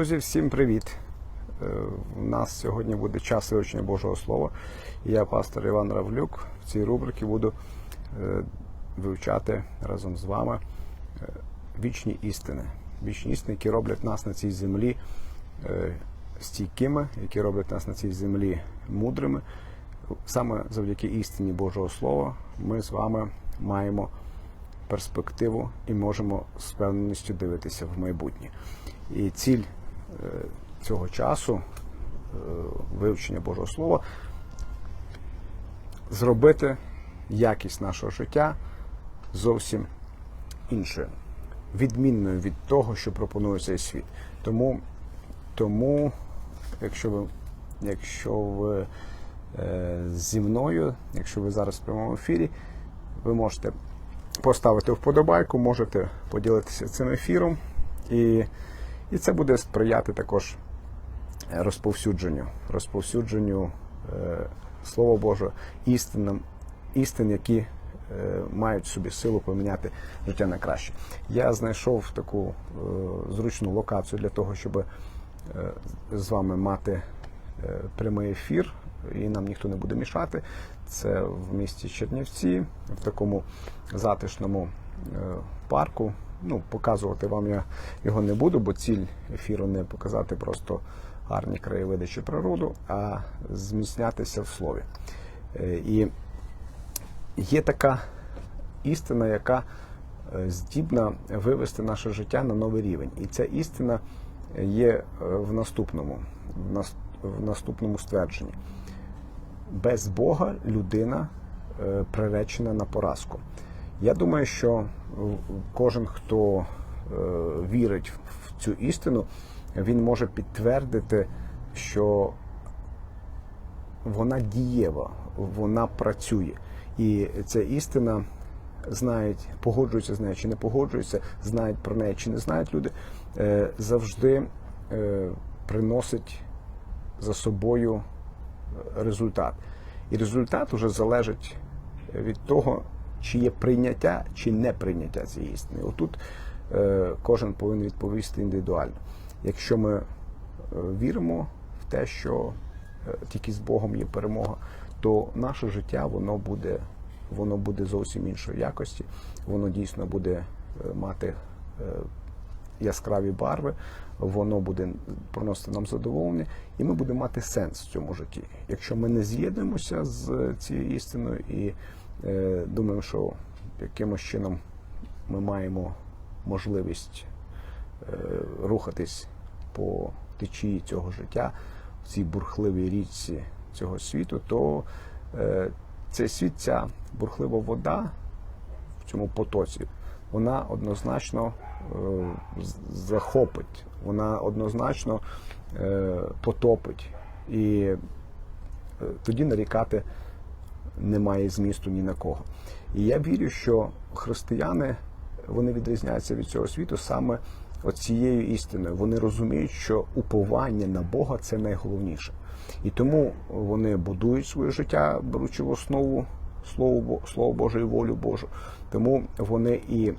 Друзі, всім привіт! Е, У нас сьогодні буде час вивчення Божого Слова. Я, пастор Іван Равлюк, в цій рубриці буду е, вивчати разом з вами е, вічні істини. Вічні істини, які роблять нас на цій землі е, стійкими, які роблять нас на цій землі мудрими. Саме завдяки істині Божого Слова ми з вами маємо перспективу і можемо з впевненістю дивитися в майбутнє. І ціль е, цього часу е, вивчення Божого Слова зробити якість нашого життя зовсім іншою, відмінною від того, що пропонує цей світ. Тому, тому якщо ви, якщо ви е, зі мною, якщо ви зараз в прямому ефірі, ви можете поставити вподобайку, можете поділитися цим ефіром, і, і це буде сприяти також розповсюдженню, розповсюдженню е, Слова Божого, істинам, істин, які е, мають собі силу поміняти життя на краще. Я знайшов таку е, зручну локацію для того, щоб е, з вами мати е, прямий ефір, і нам ніхто не буде мішати. Це в місті Чернівці, в такому затишному е, парку. Ну, показувати вам я його не буду, бо ціль ефіру не показати просто гарні краєвиди чи природу, а зміцнятися в слові. Е, І є така істина, яка е, здібна вивести наше життя на новий рівень. І ця істина є е, в наступному, в наступному ствердженні. Без Бога людина приречена на поразку. Я думаю, що кожен, хто е, вірить в цю істину, він може підтвердити, що вона дієва, вона працює. І ця істина знають, погоджуються з нею чи не погоджуються, знають про неї чи не знають люди, е, завжди е, приносить за собою результат. І результат вже залежить від того, чи є прийняття чи не прийняття цієї істини. Отут е, кожен повинен відповісти індивідуально. Якщо ми е, віримо в те, що е, тільки з Богом є перемога, то наше життя воно буде, воно буде зовсім іншої якості, воно дійсно буде е, мати яскраві барви, воно буде приносити нам задоволення, і ми будемо мати сенс в цьому житті. Якщо ми не з'єднуємося з цією істиною і е, думаємо, що якимось чином ми маємо можливість е, рухатись по течії цього життя в цій бурхливій річці цього світу, то е, цей світ, ця бурхлива вода в цьому потоці, вона однозначно захопить, вона однозначно потопить. І тоді нарікати немає змісту ні на кого. І я вірю, що християни вони відрізняються від цього світу саме цією істиною. Вони розуміють, що уповання на Бога це найголовніше. І тому вони будують своє життя, беручи в основу Слово, Боже і волю Божу. Тому вони і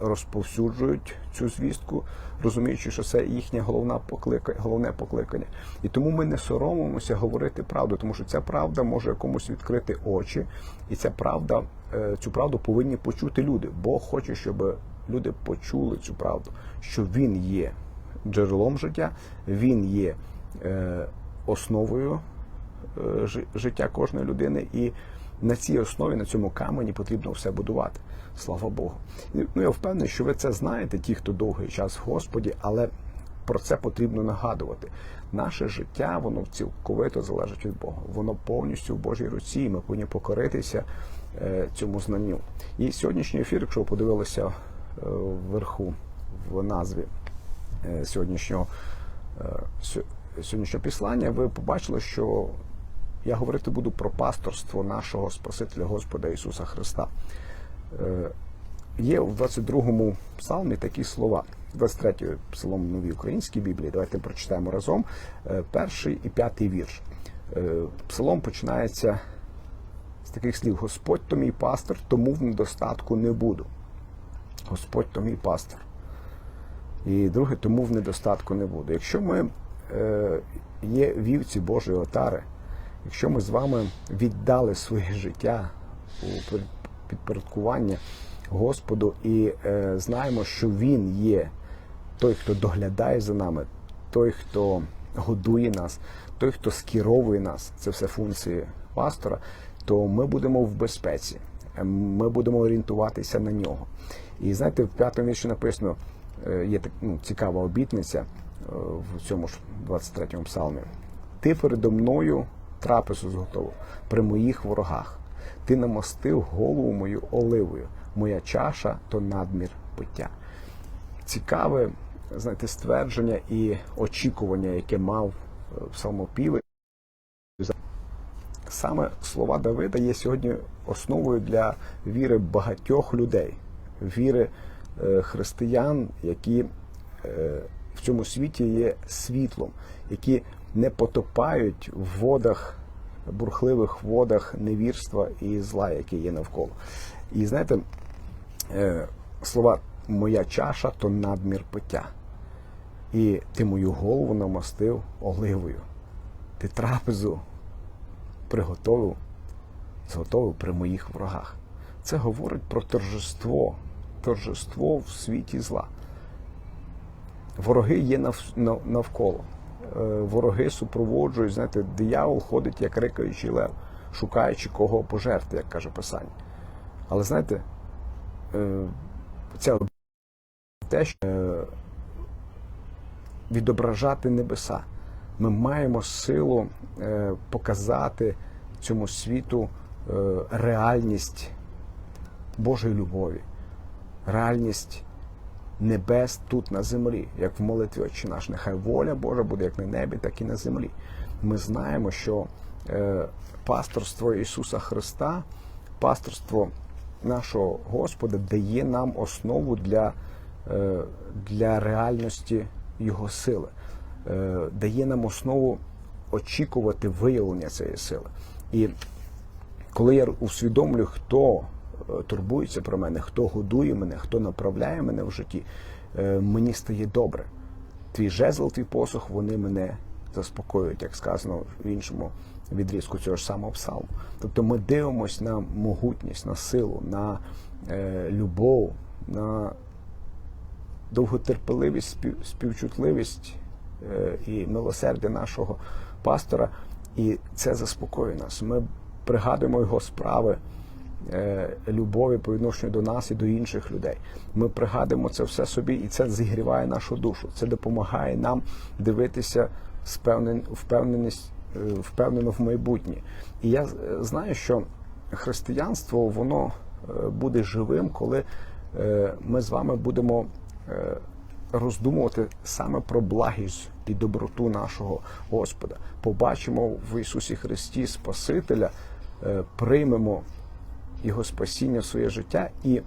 розповсюджують цю звістку, розуміючи, що це їхнє головна поклика, головне покликання. І тому ми не соромимося говорити правду, тому що ця правда може комусь відкрити очі, і ця правда, е, цю правду повинні почути люди. Бог хоче, щоб люди почули цю правду, що він є джерелом життя, він є е, основою е, життя кожної людини, і на цій основі, на цьому камені потрібно все будувати. Слава Богу. Ну я впевнений, що ви це знаєте, ті, хто довгий час в Господі, але про це потрібно нагадувати. Наше життя, воно цілковито залежить від Бога. Воно повністю в Божій руці, і ми повинні покоритися е, цьому знанню. І сьогоднішній ефір, якщо ви подивилися е, вверху в назві е, сьогоднішнього, сьогоднішнього післання, ви побачили, що я говорити буду про пасторство нашого Спасителя Господа Ісуса Христа. Е, Є в 22-му псалмі такі слова. 23-й псалом новій українській Біблії. Давайте прочитаємо разом. Е, Перший і п'ятий вірш. Е, Псалом починається з таких слів: Господь то мій пастор, тому в недостатку не буду. Господь то мій пастор. І друге, тому в недостатку не буде. Якщо ми є вівці Божої отари, якщо ми з вами віддали своє життя у підпорядкування Господу і е, знаємо, що Він є той, хто доглядає за нами, той, хто годує нас, той, хто скеровує нас, це все функції пастора, то ми будемо в безпеці. Е, Ми будемо орієнтуватися на нього. І знаєте, в п'ятому вірші написано, е, є так, ну, цікава обітниця е, в цьому ж 23-му псалмі. Ти передо мною трапезу зготовив при моїх ворогах. Ти намостив голову мою оливою. Моя чаша то надмір пиття. Цікаве, знаєте, ствердження і очікування, яке мав е, псалмопівець. Саме слова Давида є сьогодні основою для віри багатьох людей, віри е, християн, які е, в цьому світі є світлом, які не потопають в водах, бурхливих водах невірства і зла, яке є навколо. І знаєте, е, слова моя чаша то надмір пиття. І ти мою голову намастив оливою. Ти трапезу приготовив, зготовив при моїх ворогах. Це говорить про торжество, торжество в світі зла. Вороги є нав- нав- навколо. Е, Вороги супроводжують, знаєте, диявол ходить як рикаючий лев, шукаючи кого пожерти, як каже Писання. Але знаєте, е, ця те, що е, відображати небеса. Ми маємо силу е, показати цьому світу реальність Божої любові, реальність небес тут на землі, як в молитві Отче наш. Нехай воля Божа буде як на небі, так і на землі. Ми знаємо, що е, пасторство Ісуса Христа, пасторство нашого Господа дає нам основу для, е, для реальності Його сили, е, дає нам основу очікувати виявлення цієї сили. І коли я усвідомлюю, хто турбується про мене, хто годує мене, хто направляє мене в житті, е, мені стає добре. Твій жезл, твій посох, вони мене заспокоюють, як сказано в іншому відрізку цього ж самого псалму. Тобто ми дивимося на могутність, на силу, на е, любов, на довготерпеливість, співчутливість е, і милосердя нашого пастора, і це заспокоює нас. Ми пригадуємо його справи любові по відношенню до нас і до інших людей. Ми пригадуємо це все собі, і це зігріває нашу душу. Це допомагає нам дивитися впевненість, е, впевнено в майбутнє. І я е, знаю, що християнство воно е, буде живим, коли е, ми з вами будемо е, роздумувати саме про благість і доброту нашого Господа. Побачимо в Ісусі Христі Спасителя, е, приймемо Його спасіння в своє життя і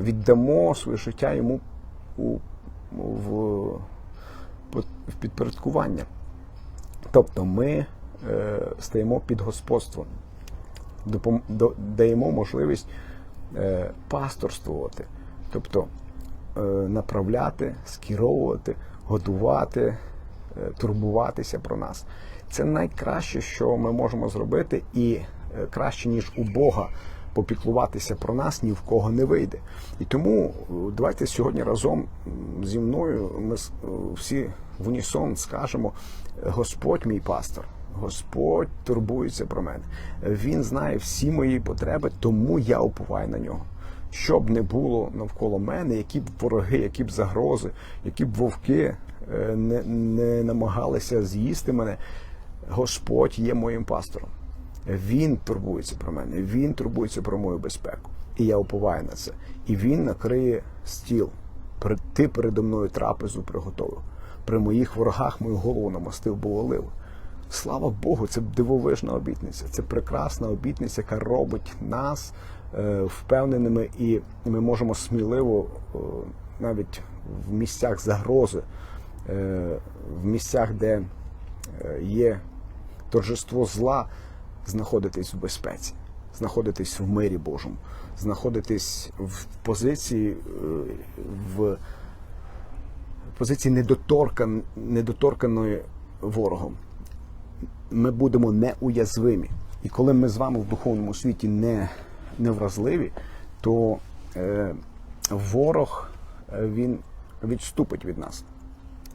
віддамо своє життя йому у, в, в підпорядкування. Тобто ми е, стаємо під господством, допом- до- даємо можливість е, пасторствувати, тобто е, направляти, скеровувати, годувати, е, турбуватися про нас. Це найкраще, що ми можемо зробити, і краще, ніж у Бога попіклуватися про нас, ні в кого не вийде. І тому е, давайте сьогодні разом зі мною ми е, всі в унісон скажемо: Господь мій пастор. Господь турбується про мене. Він знає всі мої потреби, тому я уповаю на нього. Що б не було навколо мене, які б вороги, які б загрози, які б вовки е, не, не намагалися з'їсти мене, Господь є моїм пастором. Він турбується про мене, він турбується про мою безпеку. І я уповаю на це. І він накриє стіл. Ти передо мною трапезу приготовив. При моїх ворогах мою голову намастив олив. Слава Богу, це дивовижна обітниця. Це прекрасна обітниця, яка робить нас е, впевненими, і ми можемо сміливо е, навіть в місцях загрози, е, в місцях, де є торжество зла, знаходитись в безпеці, знаходитись в мирі Божому, знаходитись в позиції, е, в позиції недоторкан, недоторканої ворогом. Ми будемо неуязвимі. І коли ми з вами в духовному світі не, невразливі, то е, ворог е, він відступить від нас.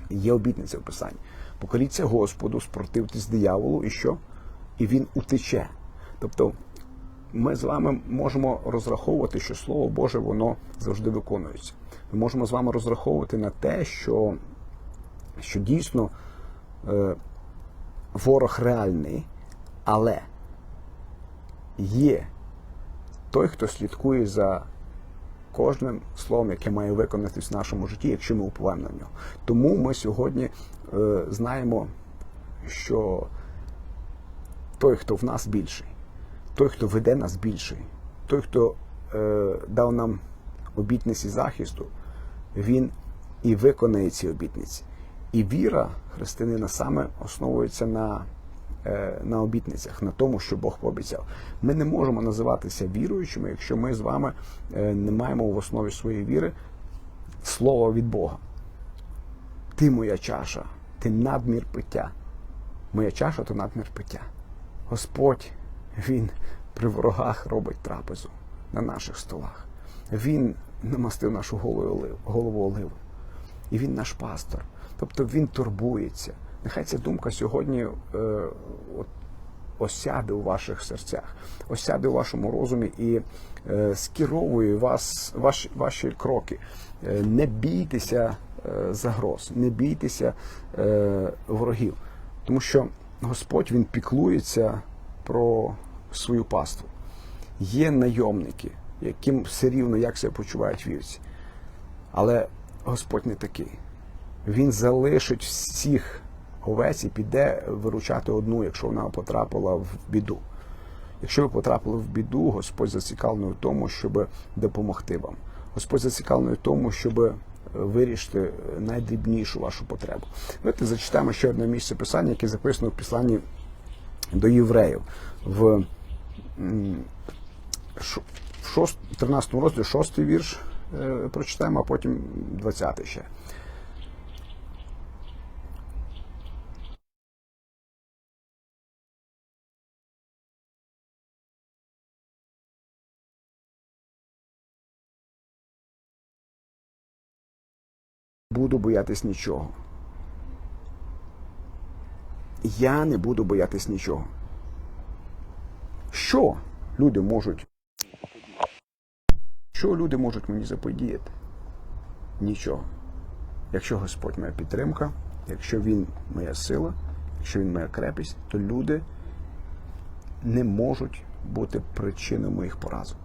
Є обітниця в Писанні. Покоріться Господу, спротивтесь дияволу, і що? І він утече. Тобто ми з вами можемо розраховувати, що Слово Боже воно завжди виконується. Ми можемо з вами розраховувати на те, що, що дійсно е, ворог реальний, але є той, хто слідкує за кожним словом, яке має виконатись в нашому житті, якщо ми уповаємо на нього. Тому ми сьогодні е, знаємо, що той, хто в нас більший, той, хто веде нас більший, той, хто е, дав нам обітниці захисту, він і виконає ці обітниці. І віра християнина саме основується на, е, на обітницях, на тому, що Бог пообіцяв. Ми не можемо називатися віруючими, якщо ми з вами е, не маємо в основі своєї віри слова від Бога. Ти моя чаша, ти надмір пиття. Моя чаша то надмір пиття. Господь, Він при ворогах робить трапезу на наших столах. Він намастив нашу голову олив- голову оливи. І він наш пастор. Тобто він турбується. Нехай ця думка сьогодні е, от, осяде у ваших серцях, осяде у вашому розумі і е, скеровує вас, ваші, ваші кроки. Е, не бійтеся е, загроз, не бійтеся е, ворогів. Тому що Господь Він піклується про свою паству. Є найомники, яким все рівно як себе почувають вівці. Але Господь не такий. Він залишить всіх овець і піде виручати одну, якщо вона потрапила в біду. Якщо ви потрапили в біду, Господь зацікавлений в тому, щоб допомогти вам. Господь зацікавлений в тому, щоб вирішити найдрібнішу вашу потребу. Давайте зачитаємо ще одне місце писання, яке записано в післанні до євреїв в 13 розділі 6 вірш е, прочитаємо, а потім 20 ще. Буду боятись нічого. Я не буду боятись нічого. Що люди можуть? Що люди можуть мені заподіяти? Нічого. Якщо Господь моя підтримка, якщо Він моя сила, якщо Він моя крепість, то люди не можуть бути причиною моїх поразок.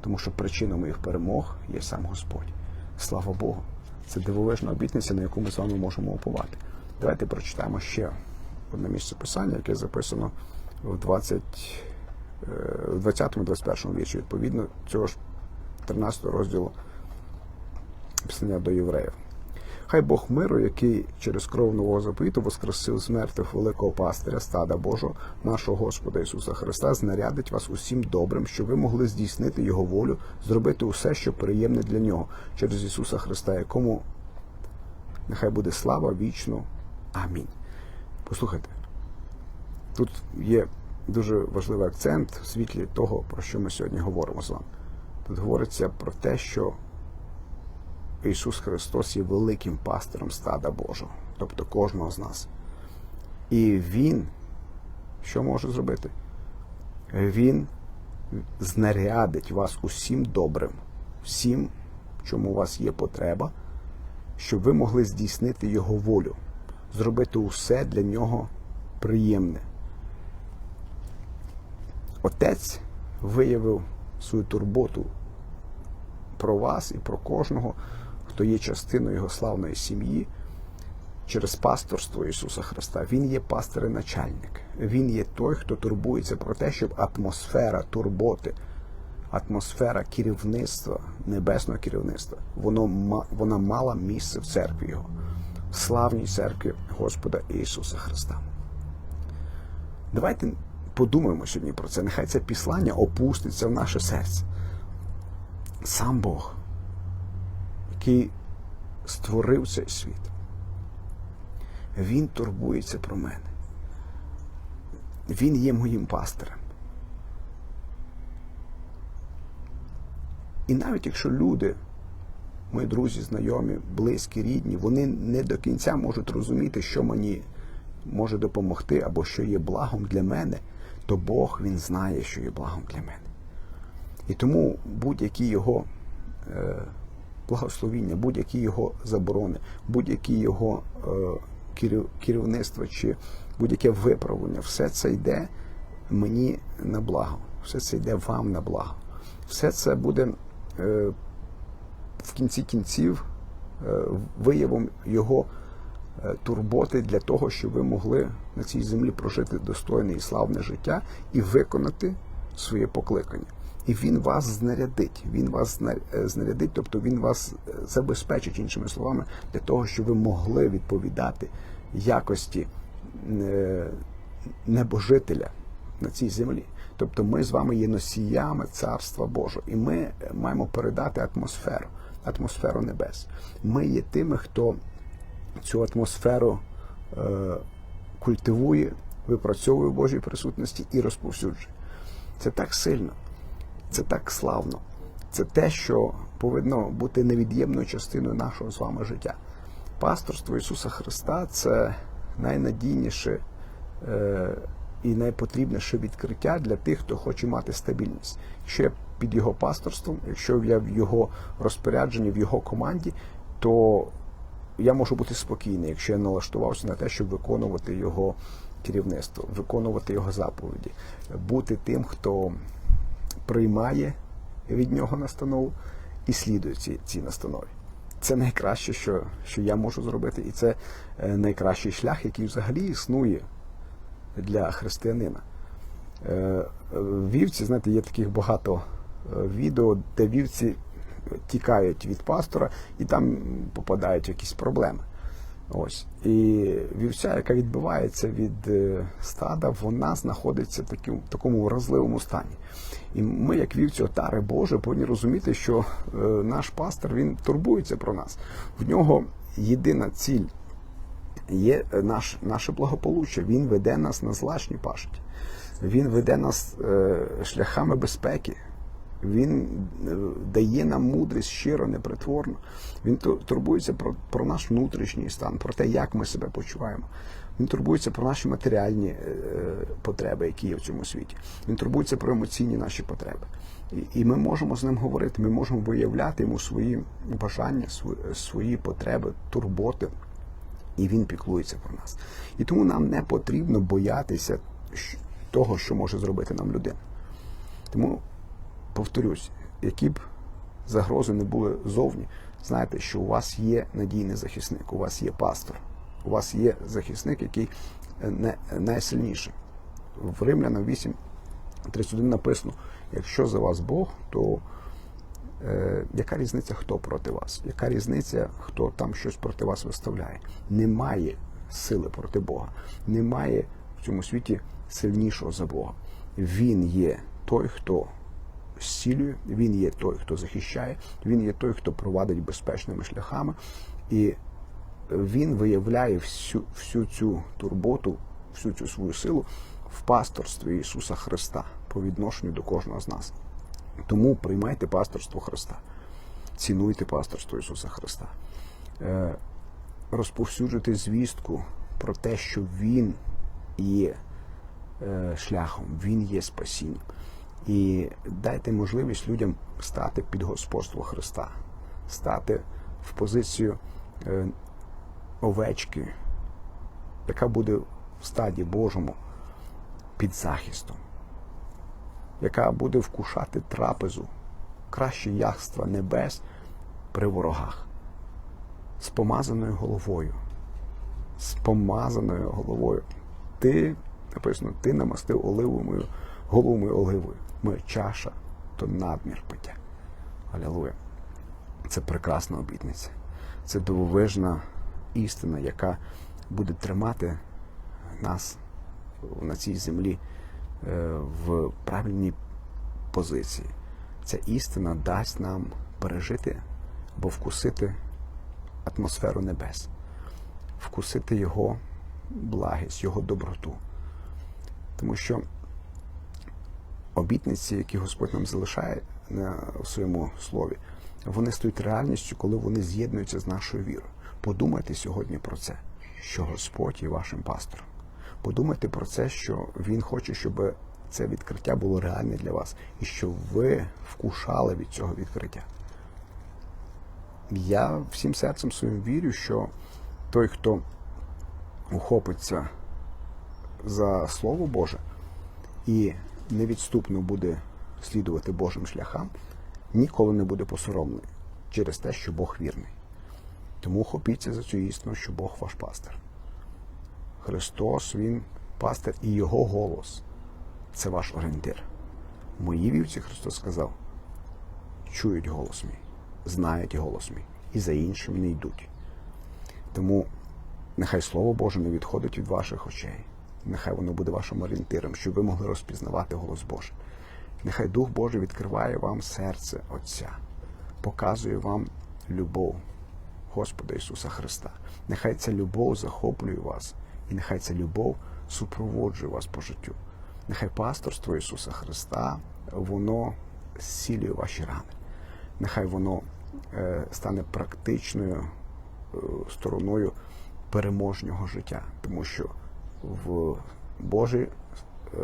Тому що причиною моїх перемог є сам Господь. Слава Богу. Це дивовижна обітниця, на яку ми з вами можемо опувати. Давайте прочитаємо ще одне місце писання, яке записано в 20, е, 20-21 вірші, відповідно цього ж 13 розділу писання до євреїв. Хай Бог миру, який через кров нового заповіту воскресив з мертвих великого пастиря, стада Божого, нашого Господа Ісуса Христа, знарядить вас усім добрим, щоб ви могли здійснити Його волю, зробити усе, що приємне для нього, через Ісуса Христа, якому нехай буде слава вічно. Амінь. Послухайте, тут є дуже важливий акцент в світлі того, про що ми сьогодні говоримо з вами. Тут говориться про те, що Ісус Христос є великим пастиром стада Божого, тобто кожного з нас. І Він що може зробити? Він знарядить вас усім добрим, всім, чому у вас є потреба, щоб ви могли здійснити Його волю, зробити усе для нього приємне. Отець виявив свою турботу про вас і про кожного, хто є частиною його славної сім'ї через пасторство Ісуса Христа. Він є пастир і начальник. Він є той, хто турбується про те, щоб атмосфера турботи, атмосфера керівництва, небесного керівництва, воно, вона мала місце в церкві Його, в славній церкві Господа Ісуса Христа. Давайте подумаємо сьогодні про це. Нехай це післання опуститься в наше серце. Сам Бог, який створив цей світ, Він турбується про мене. Він є моїм пастирем. І навіть якщо люди, мої друзі, знайомі, близькі, рідні, вони не до кінця можуть розуміти, що мені може допомогти або що є благом для мене, то Бог він знає, що є благом для мене. І тому будь-які його е, благословіння, будь-які його заборони, будь-які його е, керів- керівництво чи будь-яке виправлення, все це йде мені на благо, все це йде вам на благо. Все це буде е, в кінці кінців е, виявом його турботи для того, щоб ви могли на цій землі прожити достойне і славне життя і виконати своє покликання. І він вас знарядить. Він вас е, знарядить, тобто він вас е, забезпечить, іншими словами, для того, щоб ви могли відповідати якості е, небожителя на цій землі. Тобто ми з вами є носіями Царства Божого, і ми маємо передати атмосферу, атмосферу небес. Ми є тими, хто цю атмосферу культивує, випрацьовує в Божій присутності і розповсюджує. Це так сильно, це так славно. Це те, що повинно бути невід'ємною частиною нашого з вами життя. Пасторство Ісуса Христа це найнадійніше е, і найпотрібніше відкриття для тих, хто хоче мати стабільність. Якщо я під його пасторством, якщо я в його розпорядженні, в його команді, то я можу бути спокійний, якщо я налаштувався на те, щоб виконувати його керівництво, виконувати його заповіді, бути тим, хто приймає від нього настанову і слідує ці, ці настанові. Це найкраще, що, що я можу зробити, і це е, найкращий шлях, який взагалі існує для християнина. Е, е, Вівці, знаєте, є таких багато відео, де вівці тікають від пастора і там попадають якісь проблеми. Ось. І вівця, яка відбивається від е, стада, вона знаходиться в такому, вразливому стані. І ми, як вівці отари Боже, повинні розуміти, що е, наш пастор він турбується про нас. В нього єдина ціль є е, наш, наше благополуччя. Він веде нас на злачні пашті. Він веде нас шляхами безпеки. Він е, дає нам мудрість щиро, непритворно. Він турбується про, про наш внутрішній стан, про те, як ми себе почуваємо. Він турбується про наші матеріальні е, потреби, які є в цьому світі. Він турбується про емоційні наші потреби. І, і ми можемо з ним говорити, ми можемо виявляти йому свої бажання, свої, свої потреби, турботи і він піклується про нас. І тому нам не потрібно боятися того, що може зробити нам людина. Тому повторюсь, які б загрози не були зовні, знайте, що у вас є надійний захисник, у вас є пастор, у вас є захисник, який е, не, найсильніший. В Римлянам 8, 31 написано: якщо за вас Бог, то е, яка різниця, хто проти вас? Яка різниця, хто там щось проти вас виставляє? Немає сили проти Бога. Немає в цьому світі сильнішого за Бога. Він є той, хто зцілює, він є той, хто захищає, він є той, хто провадить безпечними шляхами. І він виявляє всю, всю цю турботу, всю цю свою силу в пасторстві Ісуса Христа по відношенню до кожного з нас. Тому приймайте пасторство Христа, цінуйте пасторство Ісуса Христа, Е, розповсюджуйте звістку про те, що Він є е, шляхом, Він є спасінням. І дайте можливість людям стати під господство Христа, стати в позицію е, овечки, яка буде в стаді Божому під захистом яка буде вкушати трапезу, краще яства небес при ворогах, з помазаною головою, з помазаною головою. Ти, написано, ти намастив оливовою, голову мою оливою. Моя чаша то надмір пиття. Алілуя. Це прекрасна обітниця. Це дивовижна істина, яка буде тримати нас на цій землі е, в правильній позиції. Ця істина дасть нам пережити або вкусити атмосферу небес. вкусити Його благість, Його доброту. Тому що обітниці, які Господь нам залишає в своєму слові, вони стають реальністю, коли вони з'єднуються з нашою вірою. Подумайте сьогодні про це, що Господь є вашим пастором. Подумайте про це, що Він хоче, щоб це відкриття було реальне для вас, і щоб ви вкушали від цього відкриття. Я всім серцем своїм вірю, що той, хто ухопиться за Слово Боже і невідступно буде слідувати Божим шляхам, ніколи не буде посоромлений через те, що Бог вірний. Тому хопіться за цю істину, що Бог ваш пастир. Христос, Він пастир, і Його голос це ваш орієнтир. Мої вівці, Христос сказав, чують голос мій, знають голос мій, і за іншим не йдуть. Тому нехай Слово Боже не відходить від ваших очей. Нехай воно буде вашим орієнтиром, щоб ви могли розпізнавати голос Божий. Нехай Дух Божий відкриває вам серце Отця, показує вам любов Господа Ісуса Христа. Нехай ця любов захоплює вас, і нехай ця любов супроводжує вас по життю. Нехай пасторство Ісуса Христа, воно зцілює ваші рани. Нехай воно е, стане практичною е, стороною переможнього життя, тому що в Божій, е,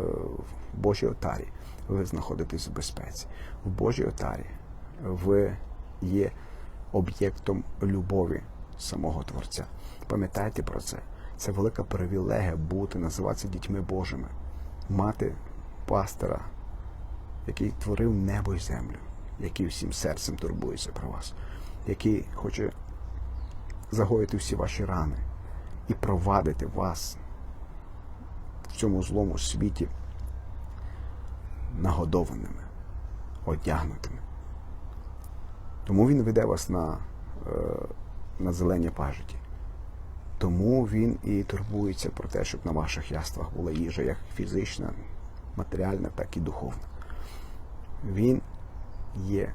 в Божій отарі ви знаходитесь в безпеці. В Божій отарі ви є об'єктом любові самого Творця. Пам'ятайте про це. Це велика привілегія бути, називатися дітьми Божими, мати пастора, який творив небо і землю, який всім серцем турбується про вас, який хоче загоїти всі ваші рани і провадити вас цьому злому світі нагодованими, одягнутими. Тому він веде вас на, е, на зелені пажиті. Тому він і турбується про те, щоб на ваших яствах була їжа, як фізична, матеріальна, так і духовна. Він є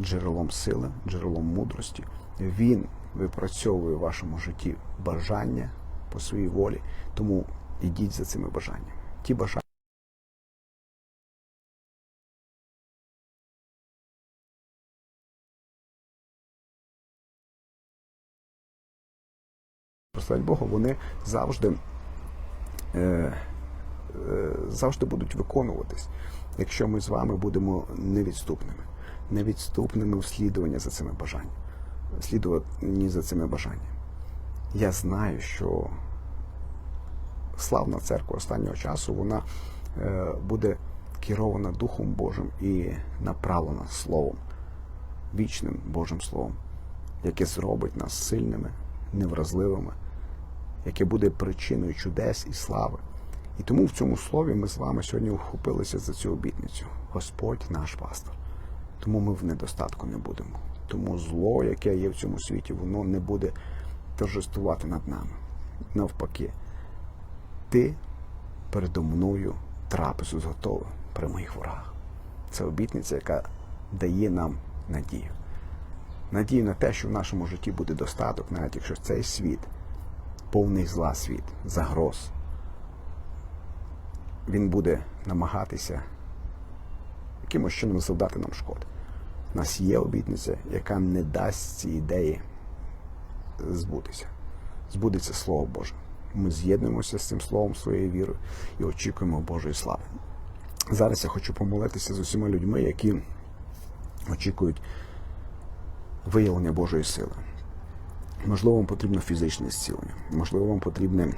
джерелом сили, джерелом мудрості. Він випрацьовує в вашому житті бажання по своїй волі. Тому ідіть за цими бажаннями. Ті бажання. Прославить Богу, вони завжди, е, е, завжди будуть виконуватись, якщо ми з вами будемо невідступними, невідступними у слідуванні за цими бажаннями, слідувані за цими бажаннями. Я знаю, що славна церква останнього часу вона е, буде керована Духом Божим і направлена Словом, вічним Божим Словом, яке зробить нас сильними, невразливими, яке буде причиною чудес і слави. І тому в цьому слові ми з вами сьогодні ухопилися за цю обітницю. Господь наш пастор. Тому ми в недостатку не будемо. Тому зло, яке є в цьому світі, воно не буде торжествувати над нами. Навпаки, ти передо мною трапезу зготовив при моїх ворогах. Це обітниця, яка дає нам надію. Надію на те, що в нашому житті буде достаток, навіть якщо цей світ повний зла світ, загроз. Він буде намагатися якимось чином завдати нам шкоди. У нас є обітниця, яка не дасть ці ідеї збутися. Збудеться Слово Боже. Ми з'єднуємося з цим словом своєю вірою і очікуємо Божої слави. Зараз я хочу помолитися з усіма людьми, які очікують виявлення Божої сили. Можливо, вам потрібно фізичне зцілення, можливо, вам потрібне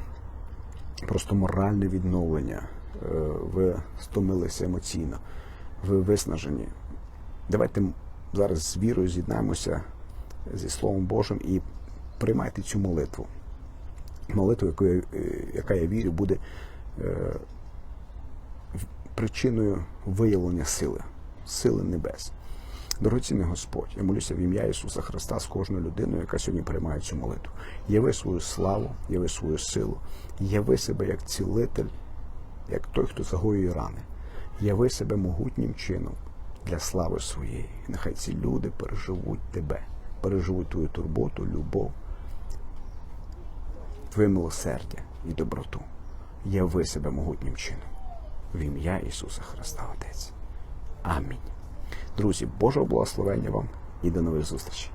просто моральне відновлення. Е, ви стомилися емоційно, ви виснажені. Давайте зараз з вірою з'єднаємося зі Словом Божим і приймайте цю молитву. Молитву, яку я, е, яка я вірю, буде е, причиною виявлення сили, сили небес. Дорогоцінний Господь, я молюся в ім'я Ісуса Христа з кожною людиною, яка сьогодні приймає цю молитву. Яви свою славу, яви свою силу, яви себе як цілитель, як той, хто загоює рани. Яви себе могутнім чином для слави своєї. Нехай ці люди переживуть тебе, переживуть твою турботу, любов. Твоє милосердя і доброту. Яви себе могутнім чином. В ім'я Ісуса Христа, Отець. Амінь. Друзі, Божого благословення вам і до нових зустрічей.